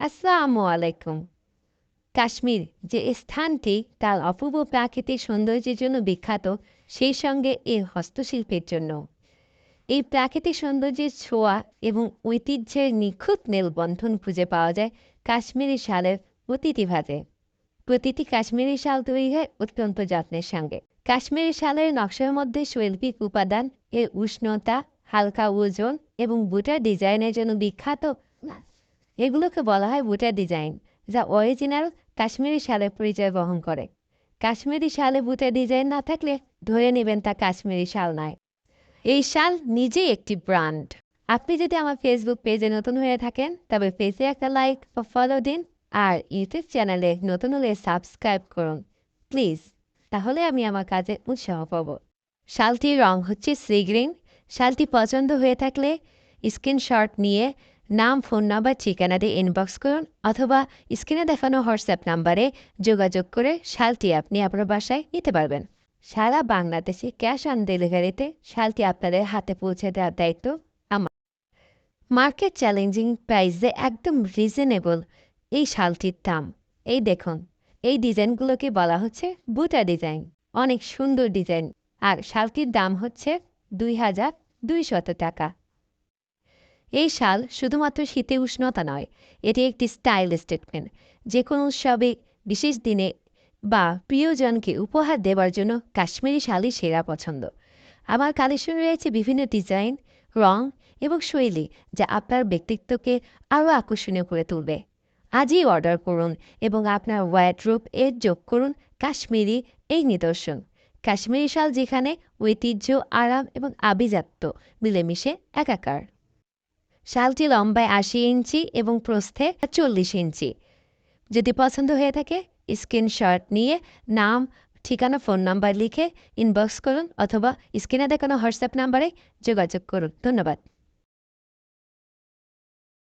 আসসালামু আলাইকুম। কাশ্মীর যে স্থানটি, তার অপূর্ব প্রাকৃতিক সৌন্দর্যের জন্য বিখ্যাত, সেই সঙ্গে এর হস্তশিল্পের জন্য। এই প্রাকৃতিক সৌন্দর্যের ছোঁয়া এবং ঐতিহ্যের নিখুঁত মেলবন্ধন খুঁজে পাওয়া যায় কাশ্মীরি শালের প্রতিটি ভাতে প্রতিটি কাশ্মীরি শাল তৈরি হয় অত্যন্ত যত্নের সঙ্গে। কাশ্মীরি শালের নকশার মধ্যে শৈল্পিক উপাদান, এর উষ্ণতা, হালকা ওজন এবং বুটার ডিজাইনের জন্য বিখ্যাত এগুলোকে বলা হয় বুটার ডিজাইন, যা অরিজিনাল কাশ্মীরি শালের পরিচয় বহন করে। কাশ্মীরি শালে বুটার ডিজাইন না থাকলে ধরে নেবেন তা কাশ্মীরি শাল নয়। এই শাল নিজেই একটি ব্র্যান্ড। আপনি যদি আমার ফেসবুক পেজে নতুন হয়ে থাকেন, তবে পেজে একটা লাইক বা ফলো দিন আর ইউটিউব চ্যানেলে নতুন হলে সাবস্ক্রাইব করুন। প্লিজ তাহলে আমি আমার কাজে উৎসাহ পাবো। শালটির রং হচ্ছে সি গ্রিন শালটি পছন্দ হয়ে থাকলে স্ক্রিনশট নিয়ে নাম, ফোন নাম্বার, ঠিকানা দিয়ে ইনবক্স করুন অথবা স্ক্রিনে দেখানো হোয়াটসঅ্যাপ নাম্বারে যোগাযোগ করে শালটি আপনি আপনার বাসায় নিতে পারবেন। সারা বাংলাদেশে ক্যাশ অন ডেলিভারিতে শালটি আপনাদের হাতে পৌঁছে দেওয়ার দায়িত্ব আমার। মার্কেট চ্যালেঞ্জিং প্রাইসে একদম রিজনেবল এই শালটির দাম। এই দেখুন, এই ডিজাইনগুলোকে বলা হচ্ছে বুটা ডিজাইন অনেক সুন্দর ডিজাইন আর শালটির দাম হচ্ছে দুই হাজার দুইশত টাকা। এই শাল শুধুমাত্র শীতে উষ্ণতা নয়, এটি একটি স্টাইল স্টেটমেন্ট। যে কোনো উৎসবে, বিশেষ দিনে বা প্রিয়জনকে উপহার দেওয়ার জন্য কাশ্মীরি শালই সেরা পছন্দ। আমার কালেকশনে রয়েছে বিভিন্ন ডিজাইন, রং এবং শৈলী যা আপনার ব্যক্তিত্বকে আরও আকর্ষণীয় করে তুলবে। আজই অর্ডার করুন এবং আপনার ওয়ার্ড্রোপ এর যোগ করুন কাশ্মীরি এই নিদর্শন। কাশ্মীরি শাল যেখানে ঐতিহ্য, আরাম এবং আভিজাত্য মিলেমিশে একাকার। শালটি লম্বায় আশি ইঞ্চি এবং প্রস্থে চল্লিশ ইঞ্চি। যদি পছন্দ হয়ে থাকে, স্ক্রিনশট নিয়ে নাম, ঠিকানা, ফোন নাম্বার লিখে ইনবক্স করুন অথবা স্ক্রিনে দেখানো হোয়াটসঅ্যাপ নাম্বারে যোগাযোগ করুন। ধন্যবাদ।